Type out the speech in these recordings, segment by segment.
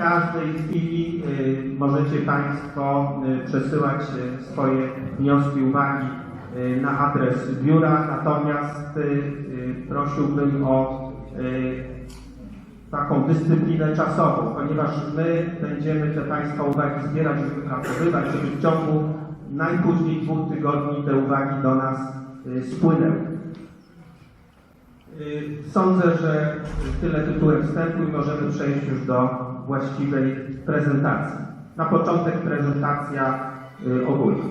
każdej chwili y, możecie Państwo y, przesyłać y, swoje wnioski, uwagi na adres biura, natomiast prosiłbym o taką dyscyplinę czasową, ponieważ my będziemy te Państwa uwagi zbierać i wypracowywać, żeby w ciągu najpóźniej dwóch tygodni te uwagi do nas spłynęły. Sądzę, że tyle tytułem wstępu i możemy przejść już do właściwej prezentacji. Na początek prezentacja y, ogólna.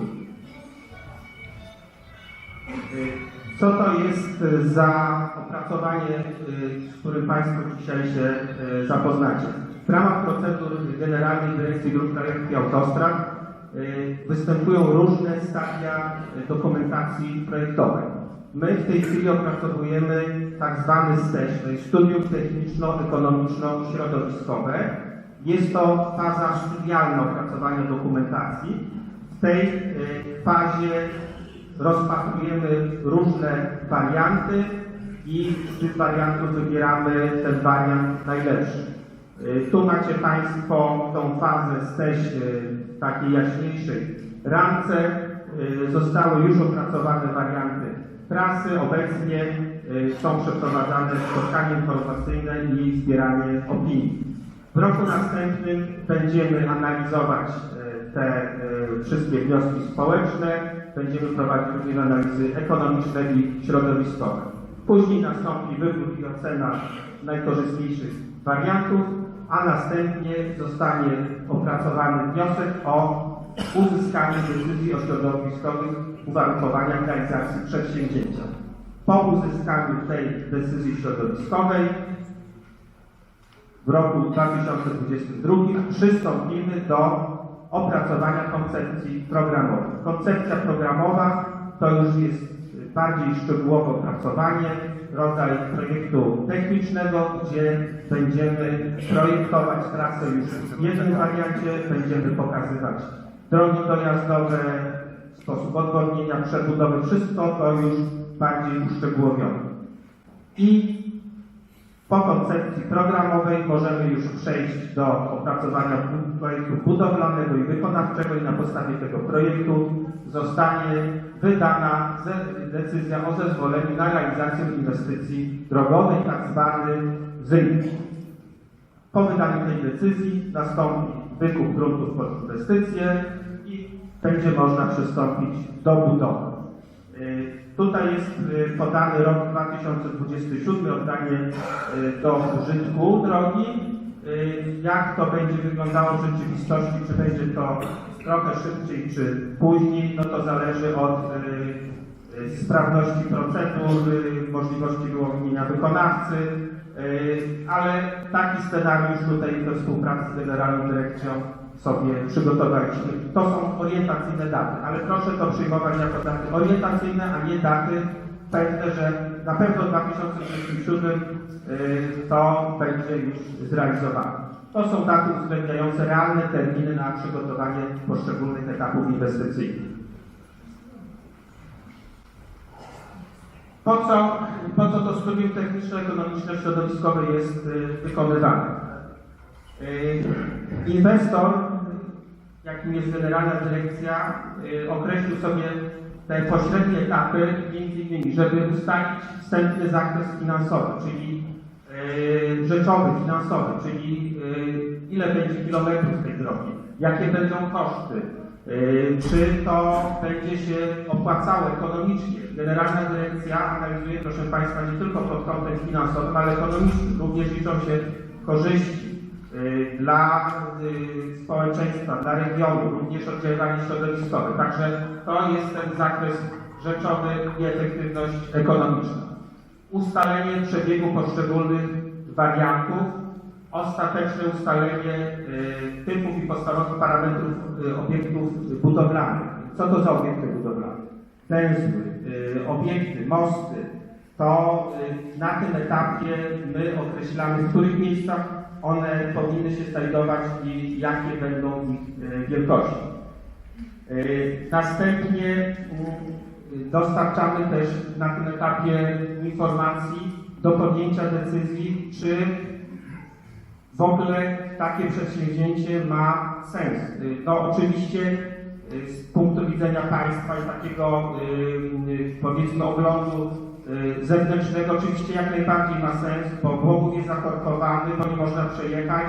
Y, Co to jest y, za opracowanie, z którym Państwo dzisiaj się zapoznacie? W ramach procedur Generalnej Dyrekcji Dróg Krajowych i Autostrad występują różne stadia dokumentacji projektowej. My w tej chwili opracowujemy tak zwany STEŚ, Studium Techniczno-Ekonomiczno-Środowiskowe. Jest to faza studialna opracowania dokumentacji. W tej y, fazie rozpatrujemy różne warianty i z tych wariantów wybieramy ten wariant najlepszy. Y, Tu macie Państwo tą fazę STEŚ takiej jaśniejszej ramce. Y, Zostały już opracowane warianty trasy. Obecnie y, są przeprowadzane spotkania informacyjne i zbieranie opinii. W roku następnym będziemy analizować y, te y, wszystkie wnioski społeczne, będziemy prowadzić również analizy ekonomiczne i środowiskowe. Później nastąpi wybór i ocena najkorzystniejszych wariantów, a następnie zostanie opracowany wniosek o uzyskanie decyzji o środowiskowych uwarunkowaniach realizacji przedsięwzięcia. Po uzyskaniu tej decyzji środowiskowej w roku 2022 przystąpimy do opracowania koncepcji programowej. Koncepcja programowa to już jest bardziej szczegółowe opracowanie, rodzaj projektu technicznego, gdzie będziemy projektować trasę już w jednym wariancie, będziemy pokazywać drogi dojazdowe, sposób odwodnienia, przebudowy, wszystko to już bardziej uszczegółowione. I po koncepcji programowej możemy już przejść do opracowania projektu budowlanego i wykonawczego i na podstawie tego projektu zostanie wydana decyzja o zezwoleniu na realizację inwestycji drogowej, tak zwany ZYN. Po wydaniu tej decyzji nastąpi wykup gruntów pod inwestycje będzie można przystąpić do budowy. Y, Tutaj jest y, podany rok 2027, oddanie y, do użytku drogi. Jak to będzie wyglądało w rzeczywistości, czy będzie to trochę szybciej, czy później, no to zależy od sprawności procedur, możliwości wyłonienia wykonawcy, ale taki scenariusz tutaj we współpracy z Generalną Dyrekcją sobie przygotowaliśmy. To są orientacyjne daty, ale proszę to przyjmować jako daty orientacyjne, a nie daty pewne, że na pewno w 2027 y, to będzie już zrealizowane. To są daty uwzględniające realne terminy na przygotowanie poszczególnych etapów inwestycyjnych. Po co, po co to studium techniczno-ekonomiczno-środowiskowe jest y, wykonywane? Y, Inwestor, jakim jest Generalna Dyrekcja, y, określił sobie te pośrednie etapy, między innymi, żeby ustalić wstępny zakres finansowy, czyli y, rzeczowy, finansowy, czyli y, ile będzie kilometrów tej drogi, jakie będą koszty, czy to będzie się opłacało ekonomicznie. Generalna Dyrekcja analizuje, proszę Państwa, nie tylko pod kątem finansowym, ale ekonomicznym. Również liczą się korzyści dla y, społeczeństwa, dla regionu, również oddziaływanie środowiskowe. Także to jest ten zakres rzeczowy i efektywność ekonomiczna. Ustalenie przebiegu poszczególnych wariantów, ostateczne ustalenie y, typów i podstawowych parametrów y, obiektów budowlanych. Co to za obiekty budowlane? Węzły, y, obiekty, mosty. To y, na tym etapie my określamy, w których miejscach one powinny się znajdować i jakie będą ich y, wielkości. Y, Następnie y, dostarczamy też na tym etapie informacji do podjęcia decyzji, czy w ogóle takie przedsięwzięcie ma sens. Y, No oczywiście z punktu widzenia państwa i takiego powiedzmy oglądu zewnętrznego oczywiście jak najbardziej ma sens, bo Głogów jest zakorkowany, bo nie można przejechać,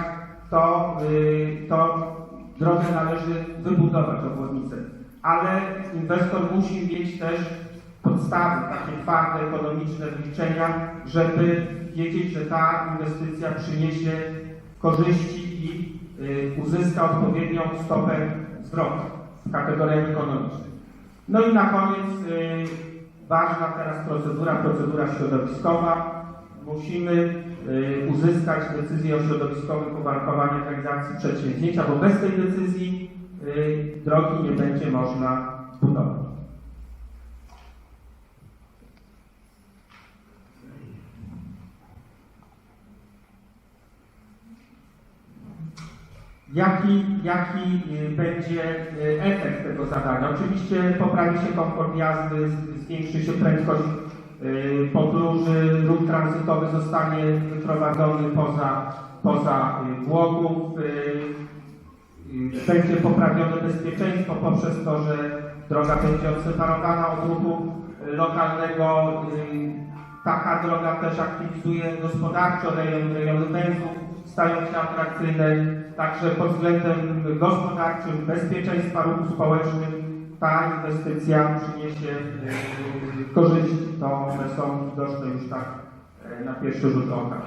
to, y, to drogę należy wybudować obwodnicę. Ale inwestor musi mieć też podstawy, takie twarde, ekonomiczne wliczenia, żeby wiedzieć, że ta inwestycja przyniesie korzyści i y, uzyska odpowiednią stopę zwrotu w kategoriach ekonomicznych. No i na koniec y, ważna teraz procedura, procedura środowiskowa. Musimy y, uzyskać decyzję o środowiskowym uwarunkowaniu realizacji przedsięwzięcia, bo bez tej decyzji y, drogi nie będzie można budować. Jaki, jaki y, będzie y, efekt tego zadania? Oczywiście poprawi się komfort jazdy, zwiększy się prędkość y, podróży, ruch tranzytowy zostanie wyprowadzony poza, poza Głogów, y, będzie poprawione bezpieczeństwo poprzez to, że droga będzie odseparowana od ruchu lokalnego. Taka droga też aktywizuje gospodarczo rejon, rejony węzłów, stają się atrakcyjne. Także pod względem gospodarczym, bezpieczeństwa ruchu społecznym ta inwestycja przyniesie y, korzyści. To one są widoczne już tak y, na pierwszy rzut oka.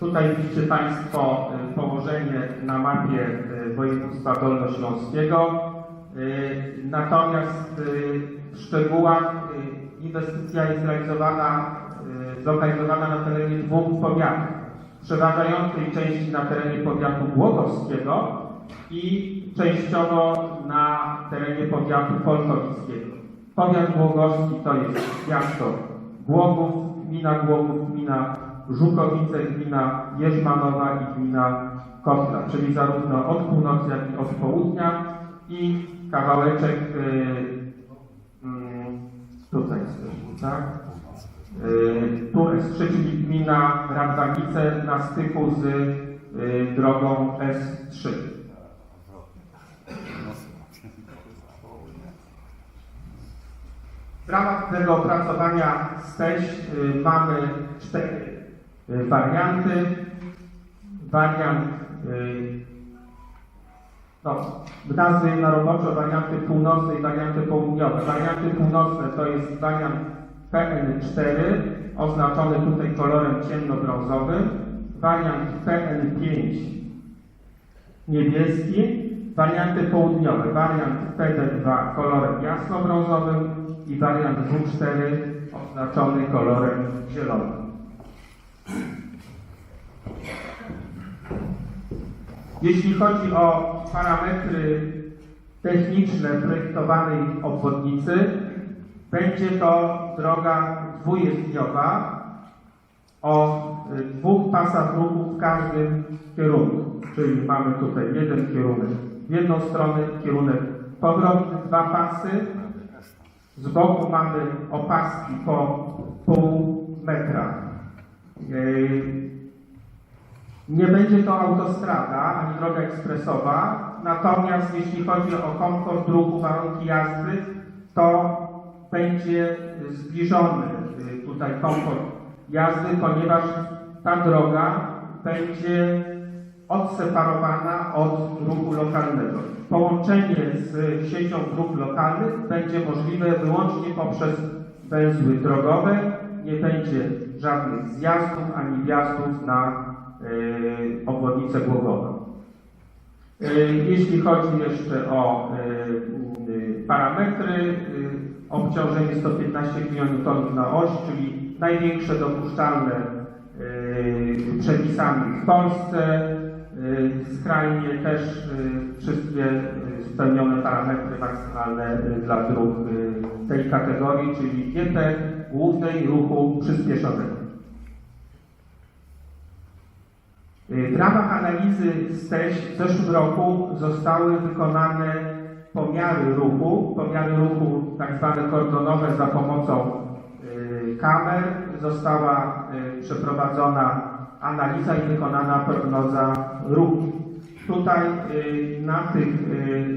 Tutaj widzicie Państwo y, położenie na mapie województwa dolnośląskiego. Natomiast w szczegółach inwestycja jest realizowana, y, zlokalizowana na terenie dwóch powiatów. Przeważającej części na terenie powiatu głogowskiego i częściowo na terenie powiatu polkowickiego. Powiat głogowski to jest miasto Głogów, gmina Głogów, gmina Żukowice, gmina Jerzmanowa i gmina Kotla, czyli zarówno od północy, jak i od południa i kawałeczek y, mm, tutaj tak? Tu S3, czyli gmina Radwanice na styku z y, drogą S3. W ramach tego opracowania STEŚ y, mamy cztery y, warianty. Wariant y, no, nazwy na roboczo warianty północne i warianty południowe. Warianty północne to jest wariant PN4, oznaczony tutaj kolorem ciemnobrązowym. Wariant PN5 niebieski. Warianty południowe. Wariant PD2 kolorem jasnobrązowym i wariant W4 oznaczony kolorem zielonym. Jeśli chodzi o parametry techniczne projektowanej obwodnicy, będzie to droga dwujezdniowa o y, dwóch pasach ruchu w każdym kierunku. Czyli mamy tutaj jeden kierunek w jedną stronę, kierunek powrotny, dwa pasy. Z boku mamy opaski po pół metra. Yy, nie będzie to autostrada ani droga ekspresowa, natomiast jeśli chodzi o komfort ruchu, warunki jazdy, to będzie zbliżony y, tutaj komfort jazdy, ponieważ ta droga będzie odseparowana od ruchu lokalnego. Połączenie z siecią dróg lokalnych będzie możliwe wyłącznie poprzez węzły drogowe. Nie będzie żadnych zjazdów ani wjazdów na y, obwodnicę Głogową. Y, Jeśli chodzi jeszcze o y, parametry, y, obciążenie 115 kN na oś, czyli największe dopuszczalne y, przepisami w Polsce. Y, Skrajnie też y, wszystkie y, spełnione parametry maksymalne y, dla dróg y, tej kategorii, czyli GT głównej ruchu przyspieszonego. W ramach analizy STEŚ w zeszłym roku zostały wykonane pomiary ruchu, pomiary ruchu tak zwane kordonowe za pomocą y, kamer została y, przeprowadzona analiza i wykonana prognoza ruchu. Tutaj y, na tych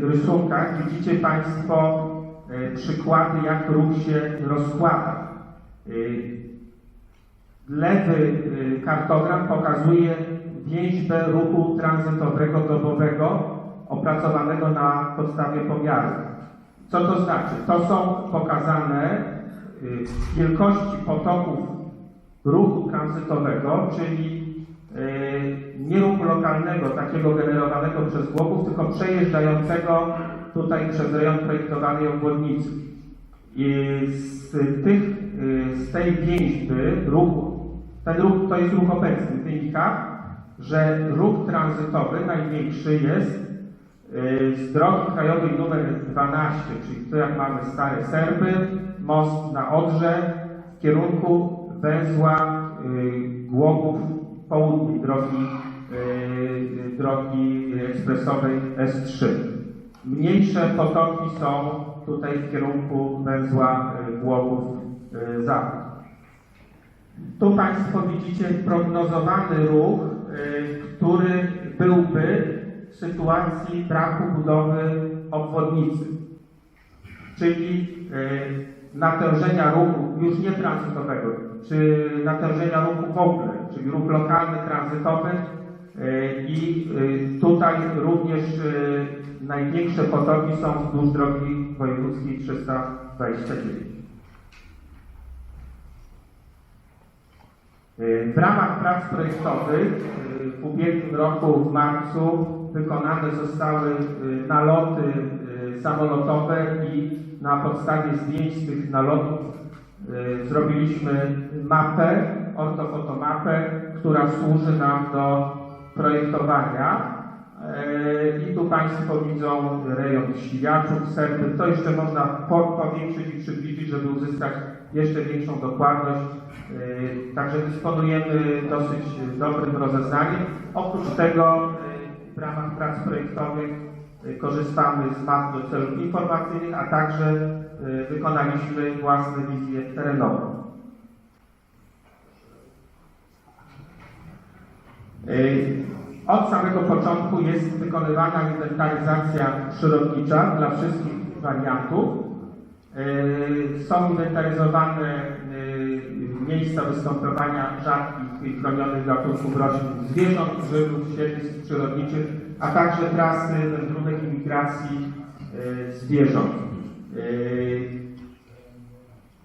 rysunkach widzicie Państwo przykłady, jak ruch się rozkłada. Lewy kartogram pokazuje więźbę ruchu tranzytowego dobowego opracowanego na podstawie pomiaru. Co to znaczy? To są pokazane y, wielkości potoków ruchu tranzytowego, czyli y, nie ruchu lokalnego, takiego generowanego przez Głogów, tylko przejeżdżającego tutaj przez rejon projektowanej obwodnicy. I z, tych, y, z tej więźby ruchu, ten ruch to jest ruch obecny, wynika, że ruch tranzytowy największy jest z drogi krajowej numer 12, czyli tu jak mamy Stare Serby, most na Odrze w kierunku węzła y, Głogów południej drogi, y, drogi ekspresowej S3. Mniejsze potoki są tutaj w kierunku węzła Głogów zachód. Tu Państwo widzicie prognozowany ruch, który byłby w sytuacji braku budowy obwodnicy, czyli y, natężenia ruchu już nie tranzytowego, czy natężenia ruchu w ogóle, czyli ruch lokalny, tranzytowy y, i y, tutaj również największe potoki są wzdłuż drogi wojewódzkiej 329. W ramach prac projektowych w ubiegłym roku w marcu wykonane zostały y, naloty y, samolotowe i na podstawie zdjęć z tych nalotów y, zrobiliśmy mapę, ortofotomapę, która służy nam do projektowania. Y, I tu Państwo widzą rejon Świjaczów, Serby. To jeszcze można po- powiększyć i przybliżyć, żeby uzyskać jeszcze większą dokładność. Y, Także dysponujemy dosyć dobrym rozeznaniem. Oprócz tego w ramach prac projektowych y, korzystamy z map do celów informacyjnych, a także y, wykonaliśmy własne wizje terenowe. Y, Od samego początku jest wykonywana inwentaryzacja przyrodnicza dla wszystkich wariantów. Są inwentaryzowane miejsca występowania rzadkich i chronionych gatunków roślin, zwierząt, grzybów, siedlisk przyrodniczych, a także trasy wędrówek i migracji y, zwierząt. Y,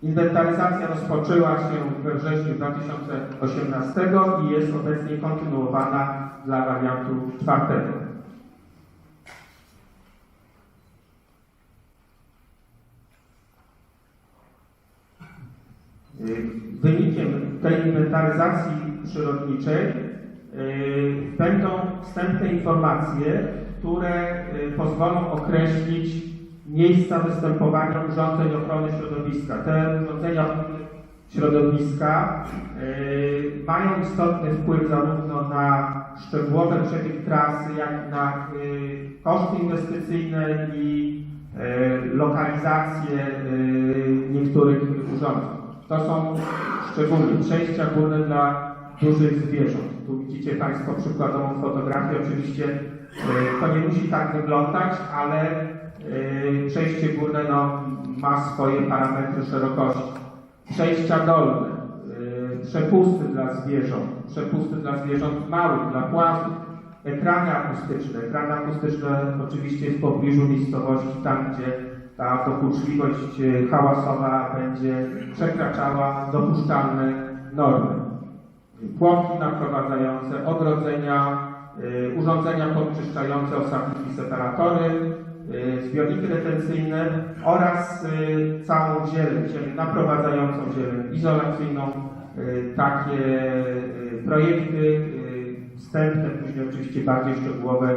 Inwentaryzacja rozpoczęła się we wrześniu 2018 i jest obecnie kontynuowana dla wariantu czwartego. Y, Wynikiem tej inwentaryzacji przyrodniczej y, będą wstępne informacje, które y, pozwolą określić miejsca występowania urządzeń ochrony środowiska. Te urządzenia środowiska y, mają istotny wpływ zarówno na szczegółowy przebieg trasy, jak i na y, koszty inwestycyjne i y, lokalizację y, niektórych urządzeń. To są szczególnie przejścia górne dla dużych zwierząt. Tu widzicie Państwo przykładową fotografię. Oczywiście y, to nie musi tak wyglądać, ale y, przejście górne no, ma swoje parametry szerokości. Przejścia dolne, y, przepusty dla zwierząt, przepusty dla zwierząt małych, dla płazów, ekrany akustyczne. Ekrany akustyczne oczywiście w pobliżu miejscowości, tam gdzie ta dokuczliwość y, hałasowa będzie przekraczała dopuszczalne normy. Płotki naprowadzające, ogrodzenia, y, urządzenia podczyszczające, osadniki, separatory, y, zbiorniki retencyjne oraz całą zieleń, zieleń naprowadzającą, zieleń izolacyjną. Takie projekty wstępne, później oczywiście bardziej szczegółowe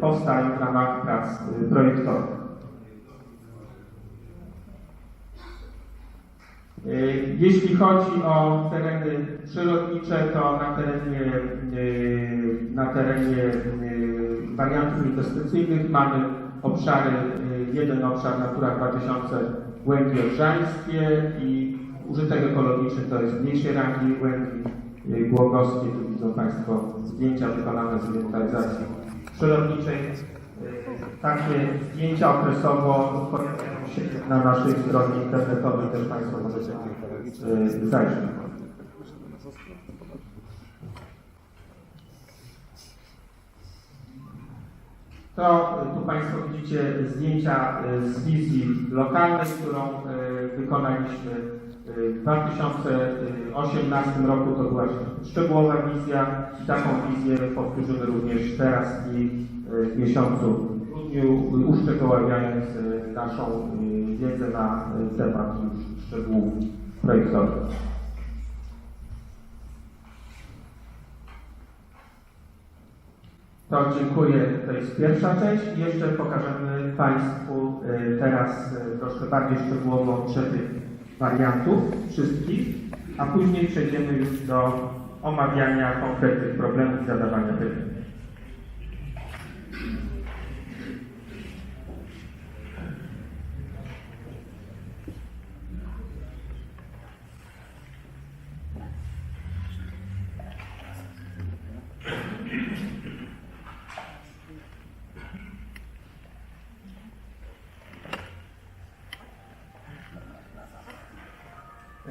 powstają w ramach prac projektowych. Y, Jeśli chodzi o tereny przyrodnicze, to na terenie, y, na terenie y, wariantów inwestycyjnych mamy obszary, jeden obszar Natura 2000 Głębie Odrzańskie i użytek ekologiczny to jest mniejszej rangi łęki y, głogowskiej. Tu widzą Państwo zdjęcia wykonane z inwentaryzacji przyrodniczej. Y, Takie zdjęcia okresowo się na naszej stronie internetowej, też Państwo możecie y, zajrzeć. To y, tu Państwo widzicie zdjęcia y, z wizji lokalnej, którą wykonaliśmy w 2018 roku. To była szczegółowa wizja i taką wizję powtórzymy również teraz i w miesiącu grudniu, uszczegóławiając naszą y, wiedzę na y, temat już szczegółów projektowych. To dziękuję, to jest pierwsza część jeszcze pokażemy Państwu y, teraz y, troszkę bardziej szczegółowo przebieg wariantów wszystkich, a później przejdziemy już do omawiania konkretnych problemów i zadawania pytań.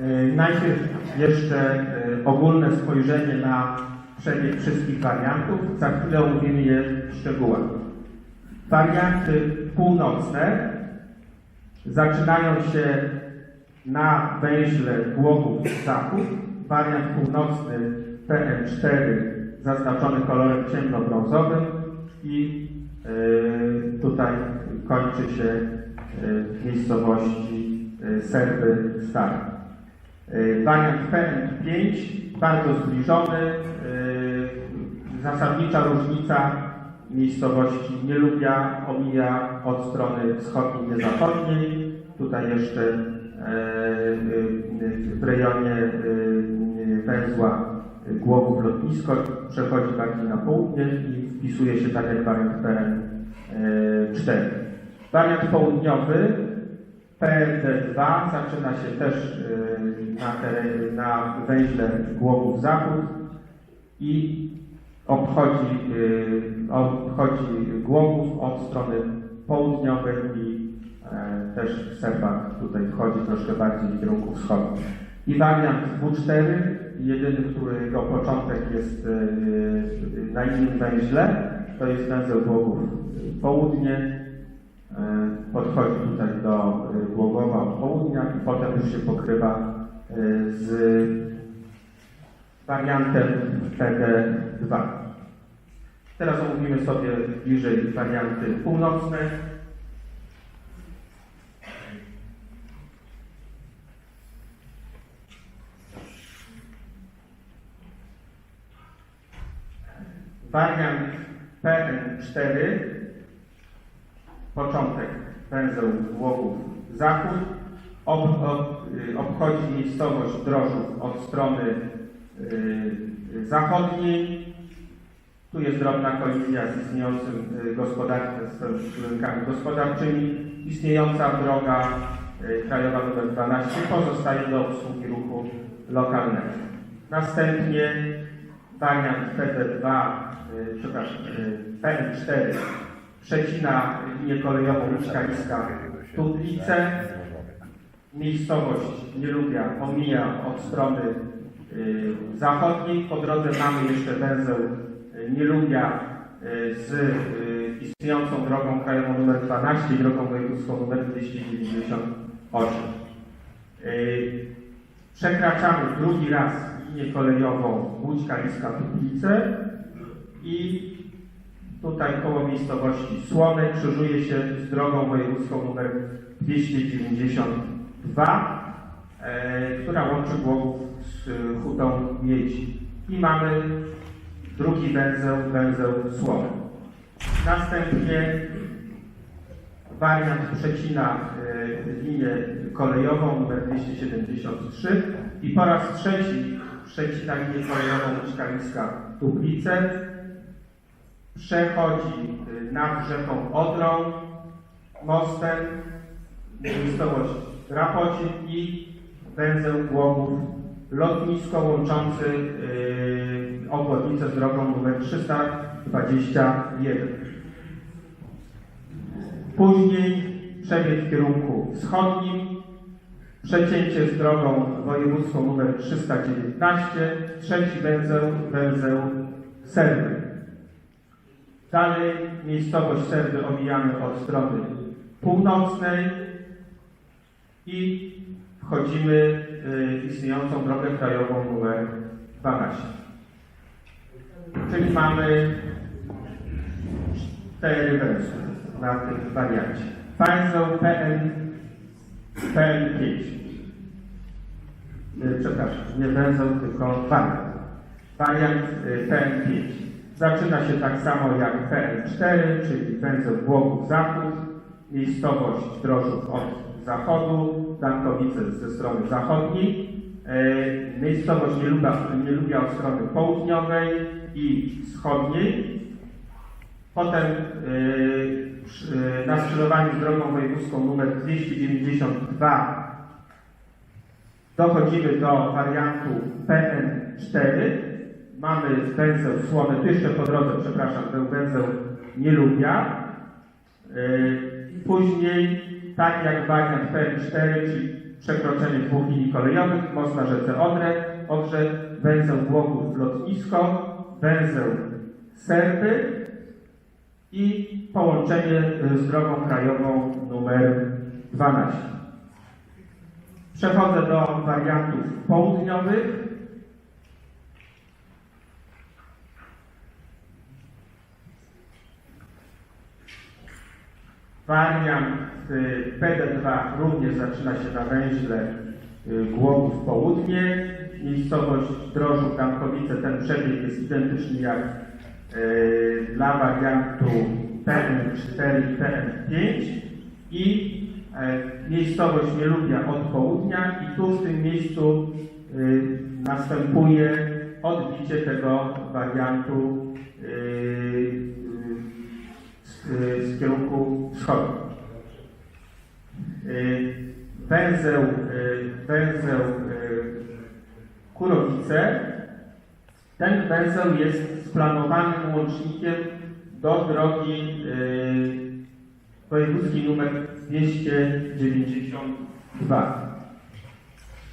Y, Najpierw jeszcze y, ogólne spojrzenie na przebieg wszystkich wariantów. Za chwilę omówimy je w szczegółach. Warianty północne zaczynają się na węźle Głogów Zachód. Wariant północny PN4 zaznaczony kolorem ciemnobrązowym i y, tutaj kończy się y, w miejscowości y, Serby Stare. Y, Wariant PN5 bardzo zbliżony. y, Zasadnicza różnica miejscowości Nielubia omija od strony wschodniej, nie zachodniej. Tutaj jeszcze y, y, w rejonie y, węzła Głogów lotnisko przechodzi bardziej na południe i wpisuje się tak jak wariant PN4. Wariant południowy PRD2 zaczyna się też y, na, terenie, na węźle Głogów Zachód i obchodzi, y, obchodzi Głogów od strony południowej i e, też w Serbach tutaj wchodzi troszkę bardziej w kierunku wschodnim. I wariant W4, jedyny, którego początek jest na innym węźle, to jest węzeł Głogów Południe, podchodzi tutaj do e, Głogowa od południa i potem już się pokrywa e, z wariantem PD2. Teraz omówimy sobie bliżej warianty północne. Wariant PN4 początek węzeł Głogów Zachód, ob, ob, y, obchodzi miejscowość Drożów od strony y, zachodniej. Tu jest drobna kolizja z istniejącym y, gospodarstwem, z rynkami gospodarczymi. Istniejąca droga y, krajowa nr 12 pozostaje do obsługi ruchu lokalnego. Następnie wariant PD2, y, przepraszam, y, PN4 przecina linię kolejową Mieszkaliska Tudlice. Miejscowość Nielubia omija od strony y, zachodniej. Po drodze mamy jeszcze węzeł y, Nielubia y, z y, istniejącą drogą krajową nr 12 i drogą wojewódzką nr 298. Y, Przekraczamy drugi raz linię kolejową Łódź Kaliska Tuplice i Tutaj koło miejscowości Słony krzyżuje się z drogą wojewódzką nr 292, e, która łączy Głogów z Hutą Miedzi. I mamy drugi węzeł, węzeł Słony. Następnie wariant przecina e, linię kolejową nr 273 i po raz trzeci przecina linię kolejową Mieszkaliska Tuplice przechodzi y, nad rzeką Odrą, mostem, miejscowość Rapocin i węzeł Głogów lotnisko łączący yy, obwodnicę z drogą numer 321. Później przebieg w kierunku wschodnim, przecięcie z drogą wojewódzką numer 319, trzeci węzeł, węzeł Serwy. Dalej miejscowość Serwy omijamy od strony północnej i wchodzimy w istniejącą drogę krajową numer 12. Czyli mamy cztery węzły na tym wariancie. Węzeł PN, PN5. Y, Przepraszam, nie węzeł, tylko wariant. Wariant y, PN5. Zaczyna się tak samo jak PN4, czyli węzeł Głogów Zachód, miejscowość Drożów od zachodu, Dankowice ze strony zachodniej, e, miejscowość Nielubia, Nielubia od strony południowej i wschodniej. Potem e, na skrzyżowaniu z drogą wojewódzką nr 292 dochodzimy do wariantu PN4. Mamy węzeł Słony, tu jeszcze po drodze, przepraszam, był węzeł Nielubia. Yy, Później, tak jak wariant PN4, czyli przekroczenie dwóch linii kolejowych, most na rzece Odrę, Odrze, węzeł Głogów Lotnisko, węzeł Serby i połączenie y, z drogą krajową numer 12. Przechodzę do wariantów południowych. Wariant y, PD2 również zaczyna się na węźle y, Głogów Południe. Miejscowość Drożów Dankowice, ten przebieg jest identyczny jak y, dla wariantu PN4 i PN5 i e, miejscowość Nielubia od południa i tu w tym miejscu następuje odbicie tego wariantu z, z kierunku wschodnim. Y, Węzeł, y, węzeł y, Kurowice. Ten węzeł jest splanowanym łącznikiem do drogi y, wojewódzkiej numer 292.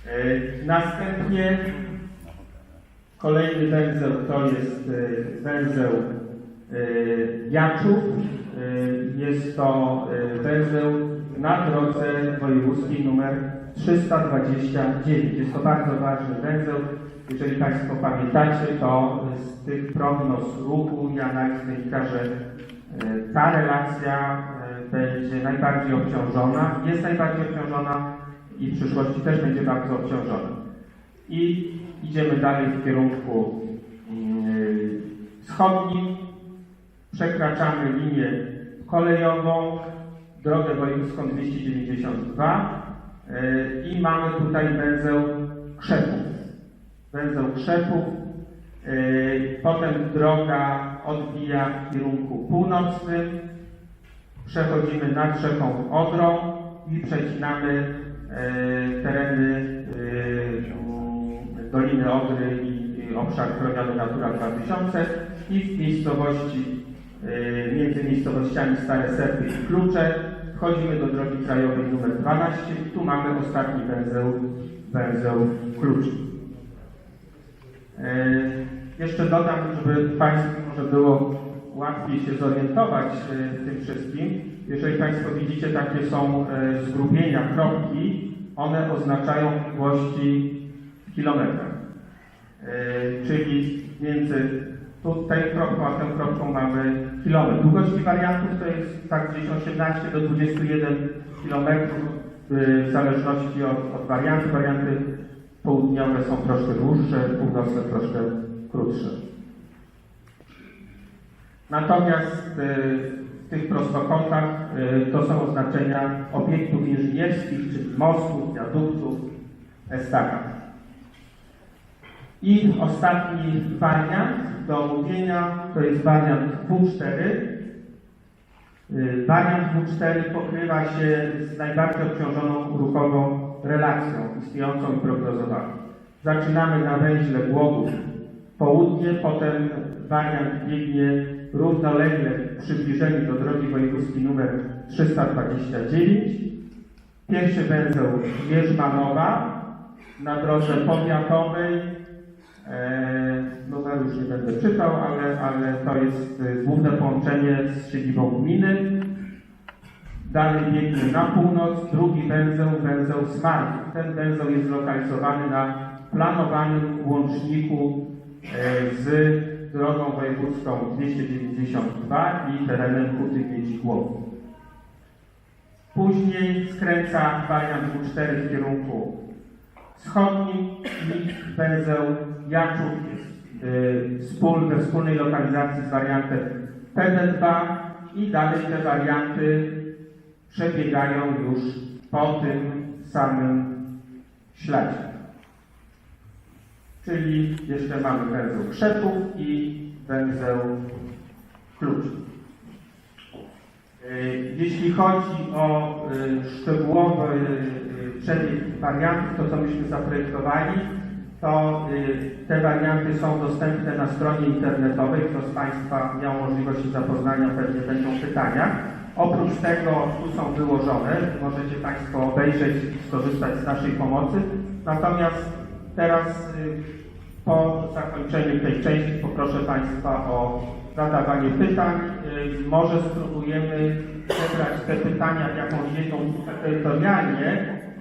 Y, Następnie kolejny węzeł to jest y, węzeł y, Jaczów. Y, Jest to y, węzeł na drodze wojewódzkiej numer 329. Jest to bardzo ważny węzeł. Jeżeli Państwo pamiętacie, to z tych prognoz ruchu analiz wynika, że ta relacja będzie najbardziej obciążona, jest najbardziej obciążona i w przyszłości też będzie bardzo obciążona. I idziemy dalej w kierunku yy, wschodnim, przekraczamy linię kolejową, drogę wojewódzką 292 yy, i mamy tutaj węzeł Krzepów. Węzeł Krzepów, yy, potem droga odbija w kierunku północnym, przechodzimy nad rzeką Odrą i przecinamy e, tereny e, Doliny Odry i, obszar chroniony Natura 2000 i w miejscowości, e, między miejscowościami Stare Serpy i Klucze wchodzimy do drogi krajowej numer 12 i tu mamy ostatni węzeł, węzeł Kluczy. E, Jeszcze dodam, żeby Państwu może było łatwiej się zorientować e, w tym wszystkim. Jeżeli Państwo widzicie, takie są e, zgrupienia, kropki, one oznaczają odległości w kilometrach. E, Czyli między tutaj kropką tą kropką mamy kilometr. Długości wariantów to jest tak gdzieś 18 do 21 kilometrów e, w zależności od, od wariantu. Warianty południowe są troszkę dłuższe, północne troszkę krótsze. Natomiast y, w tych prostokątach y, to są oznaczenia obiektów inżynierskich, czyli mostów, wiaduktów, estakad. I ostatni wariant do omówienia to jest wariant W4. Y, Wariant W4 pokrywa się z najbardziej obciążoną ruchowo relacją istniejącą i prognozowaną. Zaczynamy na węźle Głogów południe, potem wariant biegnie równolegle w przybliżeniu do drogi wojewódzkiej numer 329. Pierwszy węzeł Mierzmanowa na drodze powiatowej. E, numeru już nie będę czytał, ale, ale to jest główne połączenie z siedzibą gminy. Dalej biegnie na północ, drugi węzeł, węzeł Smartów. Ten węzeł jest zlokalizowany na planowanym łączniku e, z drogą wojewódzką 292 i terenem Huty Miedzi Głowów. Później skręca wariant W4 w kierunku wschodnim i węzeł Jaczów y, wspól, we wspólnej lokalizacji z wariantem PD2 i dalej te warianty przebiegają już po tym samym śladzie. Czyli jeszcze mamy węzeł Krzepów i węzeł Klucz. Y, Jeśli chodzi o y, szczegółowy y, przebieg wariantów, to co myśmy zaprojektowali, to y, te warianty są dostępne na stronie internetowej. Kto z Państwa miał możliwość zapoznania, pewnie będą pytania. Oprócz tego tu są wyłożone, możecie Państwo obejrzeć i skorzystać z naszej pomocy. Natomiast teraz y, po zakończeniu tej części poproszę Państwa o zadawanie pytań. Y, Może spróbujemy zebrać te pytania w jakąś jedną terytorialnie,